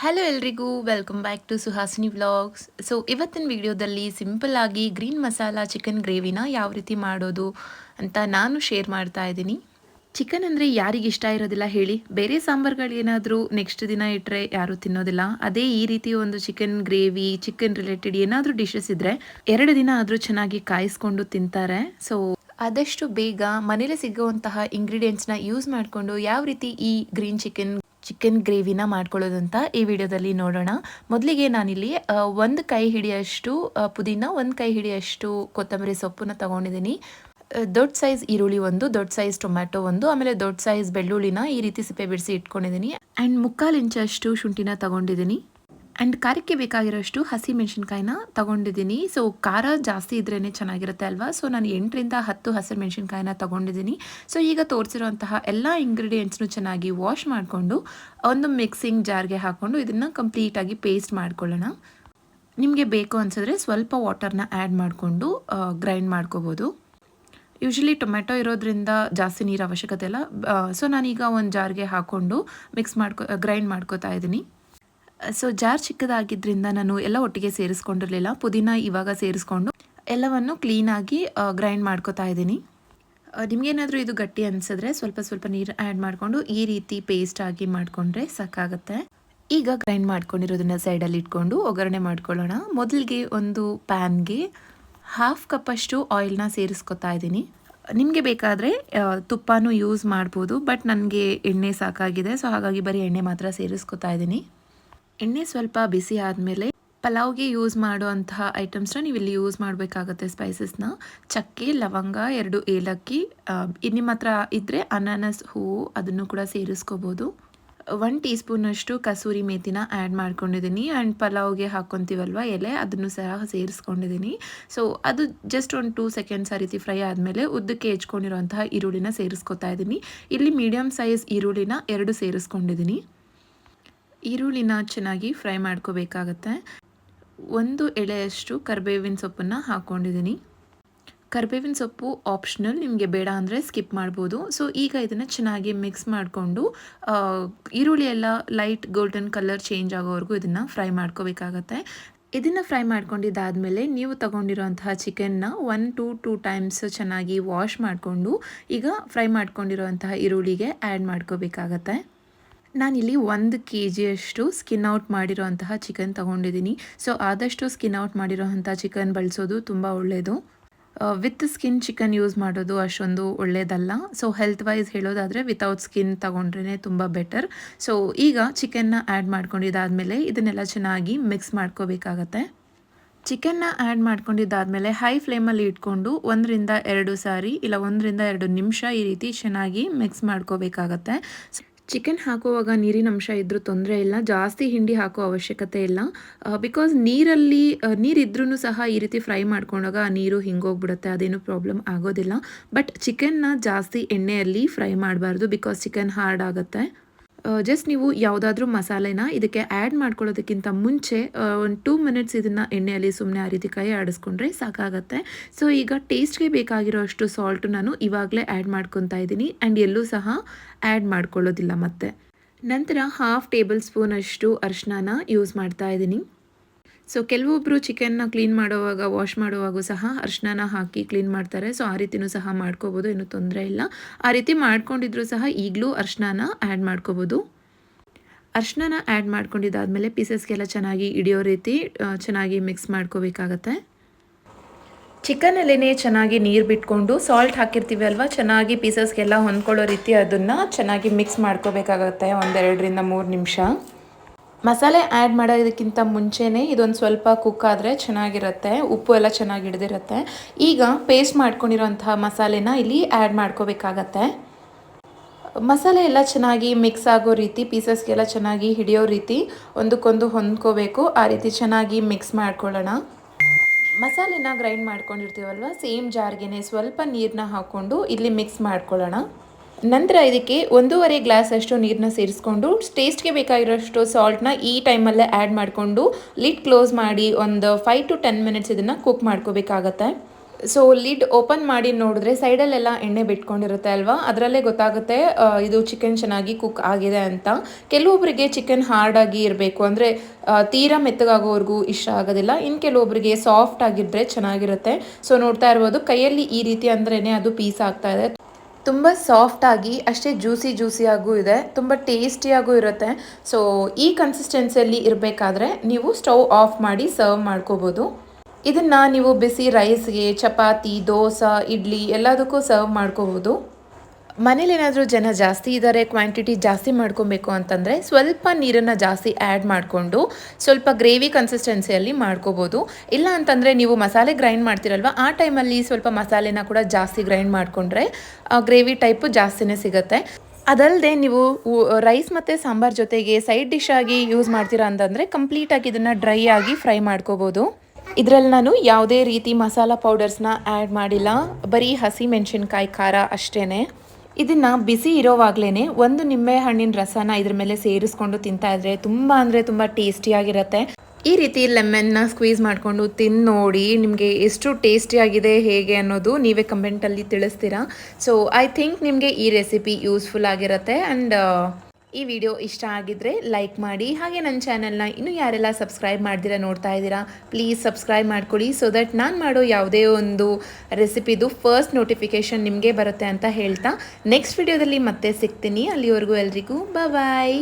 Hello ಎಲ್ರಿಗೂ welcome back to Suhasini vlogs so ಇವತ್ತಿನ ವಿಡಿಯೋದಲ್ಲಿ ಸಿಂಪಲ್ ಆಗಿ ಗ್ರೀನ್ ಮಸಾಲ ಚಿಕನ್ ಗ್ರೇವಿನ ಯಾವ ರೀತಿ ಮಾಡೋದು ಅಂತ ನಾನು ಶೇರ್ ಮಾಡ್ತಾ ಇದ್ದೀನಿ. ಚಿಕನ್ ಅಂದರೆ ಯಾರಿಗೆ ಇಷ್ಟ ಇರೋದಿಲ್ಲ ಹೇಳಿ. ಬೇರೆ ಸಾಂಬಾರ್ಗಳೇನಾದರೂ ನೆಕ್ಸ್ಟ್ ದಿನ ಇಟ್ಟರೆ ಯಾರೂ ತಿನ್ನೋದಿಲ್ಲ. ಅದೇ ಈ ರೀತಿ ಒಂದು ಚಿಕನ್ ಗ್ರೇವಿ ಚಿಕನ್ ರಿಲೇಟೆಡ್ ಏನಾದರೂ ಡಿಶಸ್ ಇದ್ದರೆ ಎರಡು ದಿನ ಆದರೂ ಚೆನ್ನಾಗಿ ಕಾಯಿಸ್ಕೊಂಡು ತಿಂತಾರೆ. ಸೊ ಆದಷ್ಟು ಬೇಗ ಮನೇಲಿ ಸಿಗುವಂತಹ ಇಂಗ್ರೀಡಿಯೆಂಟ್ಸ್ನ ಯೂಸ್ ಮಾಡಿಕೊಂಡು ಯಾವ ರೀತಿ ಈ ಗ್ರೀನ್ ಚಿಕನ್ ಚಿಕನ್ ಗ್ರೇವಿನ ಮಾಡ್ಕೊಳ್ಳೋದು ಅಂತ ಈ ವಿಡಿಯೋದಲ್ಲಿ ನೋಡೋಣ. ಮೊದಲಿಗೆ ನಾನಿಲ್ಲಿ ಒಂದು ಕೈ ಹಿಡಿಯಷ್ಟು ಪುದೀನ, ಒಂದು ಕೈ ಹಿಡಿಯಷ್ಟು ಕೊತ್ತಂಬರಿ ಸೊಪ್ಪನ್ನ ತಗೊಂಡಿದ್ದೀನಿ. ದೊಡ್ಡ ಸೈಜ್ ಈರುಳ್ಳಿ ಒಂದು, ದೊಡ್ಡ ಸೈಜ್ ಟೊಮ್ಯಾಟೊ ಒಂದು, ಆಮೇಲೆ ದೊಡ್ಡ ಸೈಜ್ ಬೆಳ್ಳುಳ್ಳಿನ ಈ ರೀತಿ ಸಿಪ್ಪೆ ಬಿಡಿಸಿ ಇಟ್ಕೊಂಡಿದ್ದೀನಿ. ಆ್ಯಂಡ್ ಮುಕ್ಕಾಲು ಇಂಚಷ್ಟು ಶುಂಠಿನ ತಗೊಂಡಿದ್ದೀನಿ. ಆ್ಯಂಡ್ ಖಾರಕ್ಕೆ ಬೇಕಾಗಿರೋಷ್ಟು ಹಸಿ ಮೆಣಸಿನ್ಕಾಯಿನ ತಗೊಂಡಿದ್ದೀನಿ. ಸೊ ಖಾರ ಜಾಸ್ತಿ ಇದ್ರೇ ಚೆನ್ನಾಗಿರುತ್ತೆ ಅಲ್ವಾ? ಸೊ ನಾನು ಎಂಟರಿಂದ ಹತ್ತು ಹಸಿರು ಮೆಣಸಿನ್ಕಾಯಿನ ತಗೊಂಡಿದ್ದೀನಿ. ಸೊ ಈಗ ತೋರಿಸಿರುವಂತಹ ಎಲ್ಲ ಇಂಗ್ರೀಡಿಯೆಂಟ್ಸ್ನು ಚೆನ್ನಾಗಿ ವಾಶ್ ಮಾಡಿಕೊಂಡು, ಒಂದು ಮಿಕ್ಸಿಂಗ್ ಜಾರ್ಗೆ ಹಾಕ್ಕೊಂಡು ಇದನ್ನು ಕಂಪ್ಲೀಟಾಗಿ ಪೇಸ್ಟ್ ಮಾಡ್ಕೊಳ್ಳೋಣ. ನಿಮಗೆ ಬೇಕು ಅನ್ಸಿದ್ರೆ ಸ್ವಲ್ಪ ವಾಟರ್ನ ಆ್ಯಡ್ ಮಾಡಿಕೊಂಡು ಗ್ರೈಂಡ್ ಮಾಡ್ಕೋಬೋದು. ಯೂಶಲಿ ಟೊಮೆಟೊ ಇರೋದ್ರಿಂದ ಜಾಸ್ತಿ ನೀರು ಅವಶ್ಯಕತೆ ಇಲ್ಲ. ಸೊ ನಾನೀಗ ಒಂದು ಜಾರ್ಗೆ ಹಾಕ್ಕೊಂಡು ಮಿಕ್ಸ್ ಮಾಡ್ಕೊ ಗ್ರೈಂಡ್ ಮಾಡ್ಕೋತಾ ಇದ್ದೀನಿ. ಸೊ ಜಾರ್ ಚಿಕ್ಕದಾಗಿದ್ದರಿಂದ ನಾನು ಎಲ್ಲ ಒಟ್ಟಿಗೆ ಸೇರಿಸ್ಕೊಂಡಿರಲಿಲ್ಲ. ಪುದೀನ ಇವಾಗ ಸೇರಿಸ್ಕೊಂಡು ಎಲ್ಲವನ್ನು ಕ್ಲೀನಾಗಿ ಗ್ರೈಂಡ್ ಮಾಡ್ಕೋತಾ ಇದ್ದೀನಿ. ನಿಮಗೇನಾದರೂ ಇದು ಗಟ್ಟಿ ಅನಿಸಿದ್ರೆ ಸ್ವಲ್ಪ ಸ್ವಲ್ಪ ನೀರು ಆ್ಯಡ್ ಮಾಡಿಕೊಂಡು ಈ ರೀತಿ ಪೇಸ್ಟ್ ಆಗಿ ಮಾಡಿಕೊಂಡ್ರೆ ಸಾಕಾಗುತ್ತೆ. ಈಗ ಗ್ರೈಂಡ್ ಮಾಡ್ಕೊಂಡಿರೋದನ್ನ ಸೈಡಲ್ಲಿ ಇಟ್ಕೊಂಡು ಒಗ್ಗರಣೆ ಮಾಡ್ಕೊಳ್ಳೋಣ. ಮೊದಲಿಗೆ ಒಂದು ಪ್ಯಾನ್ಗೆ ಹಾಫ್ ಕಪ್ಪಷ್ಟು ಆಯಿಲ್ನ ಸೇರಿಸ್ಕೊತಾ ಇದ್ದೀನಿ. ನಿಮಗೆ ಬೇಕಾದರೆ ತುಪ್ಪನೂ ಯೂಸ್ ಮಾಡ್ಬೋದು ಬಟ್ ನನಗೆ ಎಣ್ಣೆ ಸಾಕಾಗಿದೆ ಸೊ ಹಾಗಾಗಿ ಬರೀ ಎಣ್ಣೆ ಮಾತ್ರ ಸೇರಿಸ್ಕೊತಾ ಇದ್ದೀನಿ. ಎಣ್ಣೆ ಸ್ವಲ್ಪ ಬಿಸಿ ಆದಮೇಲೆ ಪಲಾವ್ಗೆ ಯೂಸ್ ಮಾಡುವಂತಹ ಐಟಮ್ಸ್ನ ನೀವು ಇಲ್ಲಿ ಯೂಸ್ ಮಾಡಬೇಕಾಗತ್ತೆ ಸ್ಪೈಸಸ್ನ ಚಕ್ಕೆ, ಲವಂಗ, ಎರಡು ಏಲಕ್ಕಿ ನಿಮ್ಮ ಹತ್ರ ಇದ್ದರೆ ಅನಾನಸ್, ಹೂವು ಅದನ್ನು ಕೂಡ ಸೇರಿಸ್ಕೋಬೋದು. ಒನ್ ಟೀ ಸ್ಪೂನಷ್ಟು ಕಸೂರಿ ಮೇಥಿನ ಆ್ಯಡ್ ಮಾಡ್ಕೊಂಡಿದ್ದೀನಿ. ಆ್ಯಂಡ್ ಪಲಾವ್ಗೆ ಹಾಕ್ಕೊತೀವಲ್ವ ಎಲೆ, ಅದನ್ನು ಸಹ ಸೇರಿಸ್ಕೊಂಡಿದ್ದೀನಿ. ಸೊ ಅದು ಜಸ್ಟ್ ಒಂದು ಟೂ ಸೆಕೆಂಡ್ಸ್ ಆ ರೀತಿ ಫ್ರೈ ಆದಮೇಲೆ ಉದ್ದಕ್ಕೆ ಹೆಚ್ಕೊಂಡಿರುವಂತಹ ಈರುಳ್ಳಿನ ಸೇರಿಸ್ಕೊತಾ ಇದ್ದೀನಿ. ಇಲ್ಲಿ ಮೀಡಿಯಮ್ ಸೈಜ್ ಈರುಳ್ಳಿನ ಎರಡು ಸೇರಿಸ್ಕೊಂಡಿದ್ದೀನಿ. ಈರುಳ್ಳಿನ ಚೆನ್ನಾಗಿ ಫ್ರೈ ಮಾಡ್ಕೋಬೇಕಾಗತ್ತೆ. ಒಂದು ಎಳೆಯಷ್ಟು ಕರಿಬೇವಿನ ಸೊಪ್ಪನ್ನು ಹಾಕ್ಕೊಂಡಿದ್ದೀನಿ. ಕರಿಬೇವಿನ ಸೊಪ್ಪು ಆಪ್ಷನಲ್ ನಿಮಗೆ ಬೇಡ ಅಂದರೆ ಸ್ಕಿಪ್ ಮಾಡ್ಬೋದು. ಸೊ ಈಗ ಇದನ್ನು ಚೆನ್ನಾಗಿ ಮಿಕ್ಸ್ ಮಾಡಿಕೊಂಡು ಈರುಳ್ಳಿ ಎಲ್ಲ ಲೈಟ್ ಗೋಲ್ಡನ್ ಕಲರ್ ಚೇಂಜ್ ಆಗೋವರೆಗೂ ಇದನ್ನು ಫ್ರೈ ಮಾಡ್ಕೋಬೇಕಾಗತ್ತೆ. ಇದನ್ನು ಫ್ರೈ ಮಾಡ್ಕೊಂಡಿದ್ದಾದಮೇಲೆ ನೀವು ತಗೊಂಡಿರೋಂತಹ ಚಿಕನ್ನ ಒನ್ ಟು ಟೂ ಟೈಮ್ಸ್ ಚೆನ್ನಾಗಿ ವಾಶ್ ಮಾಡಿಕೊಂಡು, ಈಗ ಫ್ರೈ ಮಾಡ್ಕೊಂಡಿರೋಂತಹ ಈರುಳ್ಳಿಗೆ ಆ್ಯಡ್ ಮಾಡ್ಕೋಬೇಕಾಗತ್ತೆ. ನಾನಿಲ್ಲಿ ಒಂದು ಕೆ ಜಿಯಷ್ಟು ಸ್ಕಿನ್ ಔಟ್ ಮಾಡಿರೋಂತಹ ಚಿಕನ್ ತೊಗೊಂಡಿದ್ದೀನಿ. ಸೊ ಆದಷ್ಟು ಸ್ಕಿನ್ ಔಟ್ ಮಾಡಿರೋಂಥ ಚಿಕನ್ ಬಳಸೋದು ತುಂಬ ಒಳ್ಳೆಯದು ವಿತ್ ಸ್ಕಿನ್ ಚಿಕನ್ ಯೂಸ್ ಮಾಡೋದು ಅಷ್ಟೊಂದು ಒಳ್ಳೆಯದಲ್ಲ ಸೊ ಹೆಲ್ತ್ ವೈಸ್ ಹೇಳೋದಾದರೆ ವಿತೌಟ್ ಸ್ಕಿನ್ ತೊಗೊಂಡ್ರೇ ತುಂಬ ಬೆಟರ್ ಸೊ ಈಗ ಚಿಕನ್ನ ಆ್ಯಡ್ ಮಾಡ್ಕೊಂಡಿದ್ದಾದಮೇಲೆ ಇದನ್ನೆಲ್ಲ ಚೆನ್ನಾಗಿ ಮಿಕ್ಸ್ ಮಾಡ್ಕೋಬೇಕಾಗತ್ತೆ. ಚಿಕನ್ನ ಆ್ಯಡ್ ಮಾಡ್ಕೊಂಡಿದ್ದಾದಮೇಲೆ ಹೈ ಫ್ಲೇಮಲ್ಲಿ ಇಟ್ಕೊಂಡು ಒಂದರಿಂದ ಎರಡು ಸಾರಿ, ಇಲ್ಲ ಒಂದರಿಂದ ಎರಡು ನಿಮಿಷ ಈ ರೀತಿ ಚೆನ್ನಾಗಿ ಮಿಕ್ಸ್ ಮಾಡ್ಕೋಬೇಕಾಗತ್ತೆ. ಚಿಕನ್ ಹಾಕುವಾಗ ನೀರಿನ ಅಂಶ ಇದ್ದರೂ ತೊಂದರೆ ಇಲ್ಲ. ಜಾಸ್ತಿ ಹಿಂಡಿ ಹಾಕೋ ಅವಶ್ಯಕತೆ ಇಲ್ಲ. ಬಿಕಾಸ್ ನೀರಲ್ಲಿ ನೀರಿದ್ರೂ ಸಹ ಈ ರೀತಿ ಫ್ರೈ ಮಾಡ್ಕೊಂಡಾಗ ಆ ನೀರು ಹಿಂಗೋಗ್ಬಿಡುತ್ತೆ, ಅದೇನು ಪ್ರಾಬ್ಲಮ್ ಆಗೋದಿಲ್ಲ. ಬಟ್ ಚಿಕನ್ನ ಜಾಸ್ತಿ ಎಣ್ಣೆಯಲ್ಲಿ ಫ್ರೈ ಮಾಡಬಾರ್ದು ಬಿಕಾಸ್ ಚಿಕನ್ ಹಾರ್ಡ್ ಆಗುತ್ತೆ. ಜಸ್ಟ್ ನೀವು ಯಾವುದಾದ್ರೂ ಮಸಾಲೆನ ಇದಕ್ಕೆ ಆ್ಯಡ್ ಮಾಡ್ಕೊಳ್ಳೋದಕ್ಕಿಂತ ಮುಂಚೆ ಒಂದು ಟೂ ಮಿನಿಟ್ಸ್ ಇದನ್ನು ಎಣ್ಣೆಯಲ್ಲಿ ಸುಮ್ಮನೆ ಆ ರೀತಿ ಕೈ ಆಡಿಸ್ಕೊಂಡ್ರೆ ಸಾಕಾಗತ್ತೆ. ಸೊ ಈಗ ಟೇಸ್ಟ್ಗೆ ಬೇಕಾಗಿರೋ ಅಷ್ಟು ಸಾಲ್ಟು ನಾನು ಇವಾಗಲೇ ಆ್ಯಡ್ ಮಾಡ್ಕೊತಾ ಇದ್ದೀನಿ. ಆ್ಯಂಡ್ ಎಲ್ಲೂ ಸಹ ಆ್ಯಡ್ ಮಾಡ್ಕೊಳ್ಳೋದಿಲ್ಲ ಮತ್ತೆ. ನಂತರ ಹಾಫ್ ಟೇಬಲ್ ಸ್ಪೂನ್ ಅಷ್ಟು ಯೂಸ್ ಮಾಡ್ತಾ ಇದ್ದೀನಿ. ಸೊ ಕೆಲವೊಬ್ಬರು ಚಿಕನ್ನ ಕ್ಲೀನ್ ಮಾಡುವಾಗ ವಾಶ್ ಮಾಡುವಾಗೂ ಸಹ ಅರಿಶಿನ ಹಾಕಿ ಕ್ಲೀನ್ ಮಾಡ್ತಾರೆ. ಸೊ ಆ ರೀತಿನೂ ಸಹ ಮಾಡ್ಕೋಬೋದು, ಏನು ತೊಂದರೆ ಇಲ್ಲ. ಆ ರೀತಿ ಮಾಡ್ಕೊಂಡಿದ್ರು ಸಹ ಈಗಲೂ ಅರಿಶಿನ ಆ್ಯಡ್ ಮಾಡ್ಕೋಬೋದು. ಅರ್ಶಿನ ಆ್ಯಡ್ ಮಾಡ್ಕೊಂಡಿದ್ದಾದಮೇಲೆ ಪೀಸಸ್ಗೆಲ್ಲ ಚೆನ್ನಾಗಿ ಹಿಡಿಯೋ ರೀತಿ ಚೆನ್ನಾಗಿ ಮಿಕ್ಸ್ ಮಾಡ್ಕೋಬೇಕಾಗತ್ತೆ. ಚಿಕನಲ್ಲೇ ಚೆನ್ನಾಗಿ ನೀರು ಬಿಟ್ಕೊಂಡು ಸಾಲ್ಟ್ ಹಾಕಿರ್ತೀವಿ ಅಲ್ವಾ? ಚೆನ್ನಾಗಿ ಪೀಸಸ್ಗೆಲ್ಲ ಹೊಂದ್ಕೊಳ್ಳೋ ರೀತಿ ಅದನ್ನು ಚೆನ್ನಾಗಿ ಮಿಕ್ಸ್ ಮಾಡ್ಕೋಬೇಕಾಗತ್ತೆ ಒಂದೆರಡರಿಂದ ಮೂರು ನಿಮಿಷ. ಮಸಾಲೆ ಆ್ಯಡ್ ಮಾಡೋದಕ್ಕಿಂತ ಮುಂಚೆನೇ ಇದೊಂದು ಸ್ವಲ್ಪ ಕುಕ್ ಆದರೆ ಚೆನ್ನಾಗಿರುತ್ತೆ. ಉಪ್ಪು ಎಲ್ಲ ಚೆನ್ನಾಗಿ ಹಿಡ್ದಿರುತ್ತೆ. ಈಗ ಪೇಸ್ಟ್ ಮಾಡ್ಕೊಂಡಿರೋಂತಹ ಮಸಾಲೆನ ಇಲ್ಲಿ ಆ್ಯಡ್ ಮಾಡ್ಕೋಬೇಕಾಗತ್ತೆ. ಮಸಾಲೆ ಎಲ್ಲ ಚೆನ್ನಾಗಿ ಮಿಕ್ಸ್ ಆಗೋ ರೀತಿ ಪೀಸಸ್ಗೆಲ್ಲ ಚೆನ್ನಾಗಿ ಹಿಡಿಯೋ ರೀತಿ ಒಂದಕ್ಕೊಂದು ಹೊಂದ್ಕೋಬೇಕು. ಆ ರೀತಿ ಚೆನ್ನಾಗಿ ಮಿಕ್ಸ್ ಮಾಡ್ಕೊಳ್ಳೋಣ. ಮಸಾಲೆನ ಗ್ರೈಂಡ್ ಮಾಡ್ಕೊಂಡಿರ್ತೀವಲ್ವ? ಸೇಮ್ ಜಾರ್ಗೆನೆ ಸ್ವಲ್ಪ ನೀರನ್ನ ಹಾಕ್ಕೊಂಡು ಇಲ್ಲಿ ಮಿಕ್ಸ್ ಮಾಡ್ಕೊಳ್ಳೋಣ. ನಂತರ ಇದಕ್ಕೆ ಒಂದೂವರೆ ಗ್ಲಾಸ್ ಅಷ್ಟು ನೀರನ್ನ ಸೇರಿಸ್ಕೊಂಡು ಟೇಸ್ಟ್ಗೆ ಬೇಕಾಗಿರೋಷ್ಟು ಸಾಲ್ಟ್ನ ಈ ಟೈಮಲ್ಲೇ ಆ್ಯಡ್ ಮಾಡಿಕೊಂಡು ಲಿಡ್ ಕ್ಲೋಸ್ ಮಾಡಿ ಒಂದು ಫೈವ್ ಟು ಟೆನ್ ಮಿನಿಟ್ಸ್ ಇದನ್ನು ಕುಕ್ ಮಾಡ್ಕೋಬೇಕಾಗತ್ತೆ. ಸೊ ಲಿಡ್ ಓಪನ್ ಮಾಡಿ ನೋಡಿದ್ರೆ ಸೈಡಲ್ಲೆಲ್ಲ ಎಣ್ಣೆ ಬಿಟ್ಕೊಂಡಿರುತ್ತೆ ಅಲ್ವಾ? ಅದರಲ್ಲೇ ಗೊತ್ತಾಗುತ್ತೆ ಇದು ಚಿಕನ್ ಚೆನ್ನಾಗಿ ಕುಕ್ ಆಗಿದೆ ಅಂತ. ಕೆಲವೊಬ್ಬರಿಗೆ ಚಿಕನ್ ಹಾರ್ಡಾಗಿ ಇರಬೇಕು. ಅಂದರೆ ತೀರಾ ಮೆತ್ತಗಾಗೋವರೆಗೂ ಇಷ್ಟ ಆಗೋದಿಲ್ಲ. ಇನ್ನು ಕೆಲವೊಬ್ಬರಿಗೆ ಸಾಫ್ಟ್ ಆಗಿದ್ದರೆ ಚೆನ್ನಾಗಿರುತ್ತೆ. ಸೊ ನೋಡ್ತಾ ಇರ್ಬೋದು, ಕೈಯಲ್ಲಿ ಈ ರೀತಿ ಅಂದ್ರೇ ಅದು ಪೀಸ್ ಆಗ್ತಾ ಇದೆ. ತುಂಬ ಸಾಫ್ಟಾಗಿ ಅಷ್ಟೇ ಜ್ಯೂಸಿ ಜ್ಯೂಸಿಯಾಗೂ ಇದೆ. ತುಂಬ ಟೇಸ್ಟಿಯಾಗೂ ಇರುತ್ತೆ. ಸೊ ಈ ಕನ್ಸಿಸ್ಟೆನ್ಸಿಯಲ್ಲಿ ಇರಬೇಕಾದ್ರೆ ನೀವು ಸ್ಟವ್ ಆಫ್ ಮಾಡಿ ಸರ್ವ್ ಮಾಡ್ಕೋಬೋದು. ಇದನ್ನು ನೀವು ಬಿಸಿ ರೈಸ್ಗೆ ಚಪಾತಿ, ದೋಸೆ, ಇಡ್ಲಿ ಎಲ್ಲದಕ್ಕೂ ಸರ್ವ್ ಮಾಡ್ಕೋಬೋದು. ಮನೇಲಿ ಏನಾದರೂ ಜನ ಜಾಸ್ತಿ ಇದ್ದಾರೆ ಕ್ವಾಂಟಿಟಿ ಜಾಸ್ತಿ ಮಾಡ್ಕೊಬೇಕು ಅಂತಂದರೆ ಸ್ವಲ್ಪ ನೀರನ್ನು ಜಾಸ್ತಿ ಆ್ಯಡ್ ಮಾಡಿಕೊಂಡು ಸ್ವಲ್ಪ ಗ್ರೇವಿ ಕನ್ಸಿಸ್ಟೆನ್ಸಿಯಲ್ಲಿ ಮಾಡ್ಕೋಬೋದು. ಇಲ್ಲ ಅಂತಂದರೆ ನೀವು ಮಸಾಲೆ ಗ್ರೈಂಡ್ ಮಾಡ್ತೀರಲ್ವ, ಆ ಟೈಮಲ್ಲಿ ಸ್ವಲ್ಪ ಮಸಾಲೆನ ಕೂಡ ಜಾಸ್ತಿ ಗ್ರೈಂಡ್ ಮಾಡಿಕೊಂಡ್ರೆ ಗ್ರೇವಿ ಟೈಪು ಜಾಸ್ತಿನೇ ಸಿಗುತ್ತೆ. ಅದಲ್ಲದೆ ನೀವು ರೈಸ್ ಮತ್ತು ಸಾಂಬಾರ್ ಜೊತೆಗೆ ಸೈಡ್ ಡಿಶ್ ಆಗಿ ಯೂಸ್ ಮಾಡ್ತೀರಾ ಅಂತಂದರೆ ಕಂಪ್ಲೀಟಾಗಿ ಇದನ್ನು ಡ್ರೈ ಆಗಿ ಫ್ರೈ ಮಾಡ್ಕೋಬೋದು. ಇದರಲ್ಲಿ ನಾನು ಯಾವುದೇ ರೀತಿ ಮಸಾಲ ಪೌಡರ್ಸ್ನ ಆ್ಯಡ್ ಮಾಡಿಲ್ಲ, ಬರೀ ಹಸಿ ಮೆಣಸಿನ್ಕಾಯಿ ಖಾರ ಅಷ್ಟೇ ಇದನ್ನು ಬಿಸಿ ಇರೋವಾಗಲೇ ಒಂದು ನಿಂಬೆ ಹಣ್ಣಿನ ರಸನ ಇದ್ರ ಮೇಲೆ ಸೇರಿಸ್ಕೊಂಡು ತಿಂತಾ ಇದ್ರೆ ತುಂಬ ಅಂದರೆ ತುಂಬ ಟೇಸ್ಟಿಯಾಗಿರುತ್ತೆ ಈ ರೀತಿ ಲೆಮನ್ನ ಸ್ಕ್ವೀಸ್ ಮಾಡಿಕೊಂಡು ತಿಂದು ನೋಡಿ ನಿಮಗೆ ಎಷ್ಟು ಟೇಸ್ಟಿಯಾಗಿದೆ ಹೇಗೆ ಅನ್ನೋದು ನೀವೇ ಕಮೆಂಟಲ್ಲಿ ತಿಳಿಸ್ತೀರಾ. ಸೊ ಐ ಥಿಂಕ್ ನಿಮಗೆ ಈ ರೆಸಿಪಿ ಯೂಸ್ಫುಲ್ ಆಗಿರುತ್ತೆ ಆ್ಯಂಡ್ ಈ ವಿಡಿಯೋ ಇಷ್ಟ ಆಗಿದ್ರೆ ಲೈಕ್ ಮಾಡಿ, ಹಾಗೆ ನನ್ನ ಚಾನಲ್ನ ಇನ್ನೂ ಯಾರೆಲ್ಲ ಸಬ್ಸ್ಕ್ರೈಬ್ ಮಾಡ್ದಿರಾ ನೋಡ್ತಾ ಇದ್ದೀರಾ, ಪ್ಲೀಸ್ ಸಬ್ಸ್ಕ್ರೈಬ್ ಮಾಡ್ಕೊಳ್ಳಿ ಸೊ ದಟ್ ನಾನು ಮಾಡೋ ಯಾವುದೇ ಒಂದು ರೆಸಿಪಿದು ಫಸ್ಟ್ ನೋಟಿಫಿಕೇಷನ್ ನಿಮಗೆ ಬರುತ್ತೆ ಅಂತ ಹೇಳ್ತಾ ನೆಕ್ಸ್ಟ್ ವಿಡಿಯೋದಲ್ಲಿ ಮತ್ತೆ ಸಿಗ್ತೀನಿ, ಅಲ್ಲಿವರೆಗೂ ಎಲ್ರಿಗೂ ಬಾಯ್